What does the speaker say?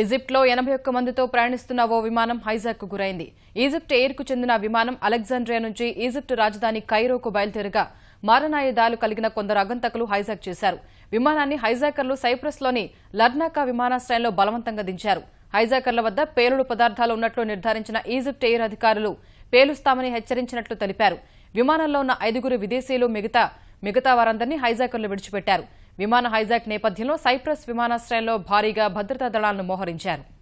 ఈజిప్ట్లో ఎనభై ఒక్క మందితో ప్రయాణిస్తున్న ఓ విమానం హైజాక్ గురైంది. ఈజిప్ట్ ఎయిర్కు చెందిన విమానం అలెగ్జాండ్రియా నుంచి ఈజిప్ట్ రాజధాని కైరోకు బయలుదేరగా మారణాయుధాలు కలిగిన కొందరు అగంతకులు హైజాక్ చేశారు. విమానాన్ని హైజాకర్లు సైప్రస్లోని లర్నాకా విమానాశ్రయంలో బలవంతంగా దించారు. హైజాకర్ల వద్ద పేలుడు పదార్థాలు ఉన్నట్లు నిర్ధారించిన ఈజిప్ట్ ఎయిర్ అధికారులు పేలుస్తామని హెచ్చరించినట్లు తెలిపారు. విమానంలో ఉన్న ఐదుగురు విదేశీయులు మిగతా మిగతా వారందరినీ హైజాకర్లు విడిచిపెట్టారు. విమాన హైజాక్ నేపథ్యంలో సైప్రస్ విమానాశ్రయంలో భారీగా భద్రతా దళాలను మోహరించారు.